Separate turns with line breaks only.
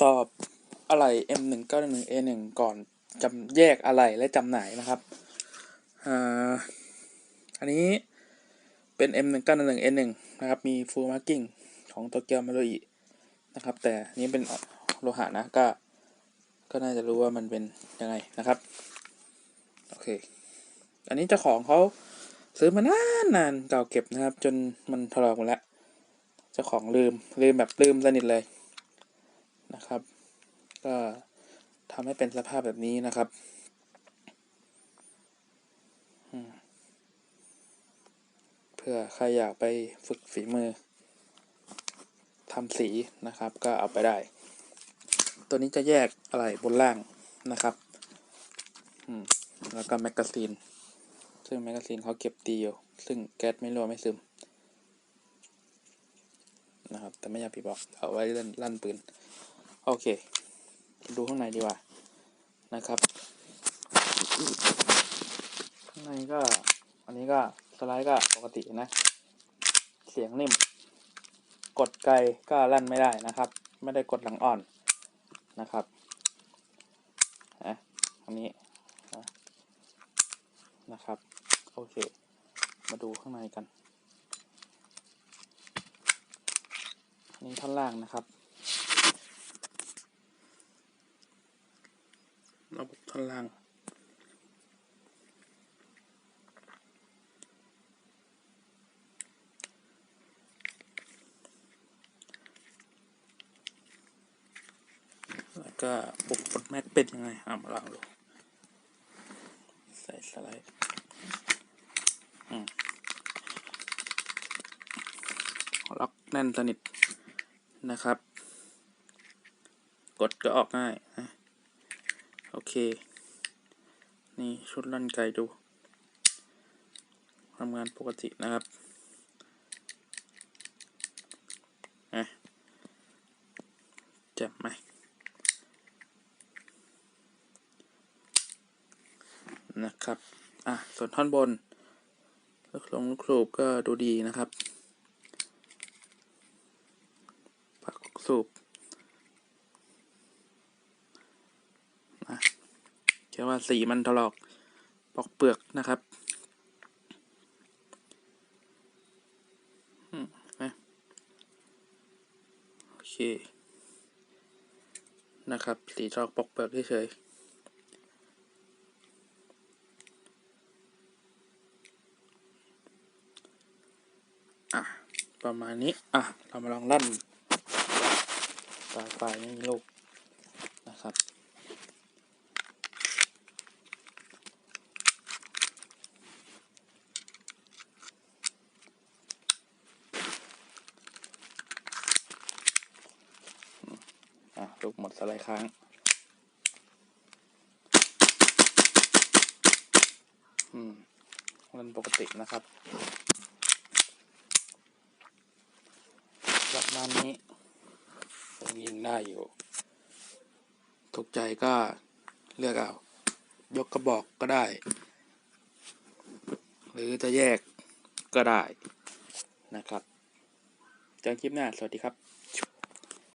สอบอะไร M1911A1 ก่อนจำแยกอะไรและจำหน่ายนะครับอ่าอันนี้เป็น M1911A1 นะครับ มี full marking ของโตเกียวมาโรอินะครับ แต่นนี้เป็นโลหะนะก็ ก็น่าจะรู้ว่ามันเป็นยังไงนะครับ โอเค อันนี้เจ้าของเขาซื้อมานานนานเก่าเก็บนะครับ จนมันถลอกหมดแล้ว เจ้าของลืมลืมแบบลืมสนิทเลย นะครับ ก็ทำให้เป็นสภาพแบบนี้นะครับเพื่อใครอยากไปฝึกฝีมือทำสีนะครับ ก็เอาไปได้ ตัวนี้จะแยกอะไรบนล่างนะครับแล้วก็แมกกาซีน ซึ่งแมกกาซีนเขาเก็บดีอยู่ ซึ่งแก๊สไม่รั่วไม่ซึมนะครับ แต่ไม่อยากพี่บอกเอาไว้เล่นลั่นปืน โอเค ดูข้างในดีกว่านะครับ ข้างในก็ อันนี้ก็สไลด์ก็ปกตินะ เสียงนิ่ม กดไกลก็ลั่นไม่ได้นะครับ ไม่ได้กดหลังอ่อนนะครับนะอันนี้นะนะครับ โอเค มาดูข้างในกันอันนี้ท่อนล่างนะครับ ระบบท่อนล่าง แล้วก็ปุ่มกดแม็กเป็นยังไงอะมาลองดูใส่สไลด์ล็อกแน่นสนิทนะครับ กดก็ออกง่ายนะ โอเค นี่ชุดลั่นไกดูทำงานปกตินะครับนะจ่มไหมนะครับ อะ ส่วนท่อนบนลูกลงลูกสูบก็ดูดีนะครับ ปักลูกสูบนะเชื่อ ว่าสีมันถลอกปอกเปลือกนะครับโอเค นะครับ สีถลอกปอกเปลือกเฉยอะประมาณนี้ อะ เรามาลองลั่นปลายไฟไม่มีลูกนะครับ อะ ลูกหมดสไลด์ค้าง อืมลั่นปกตินะครับประมาณนี้ยิงได้อยู่ ถูกใจก็เลือกเอา ยกกระบอกก็ได้ หรือจะแยกก็ได้นะครับ เจอกันคลิปหน้า สวัสดีครับ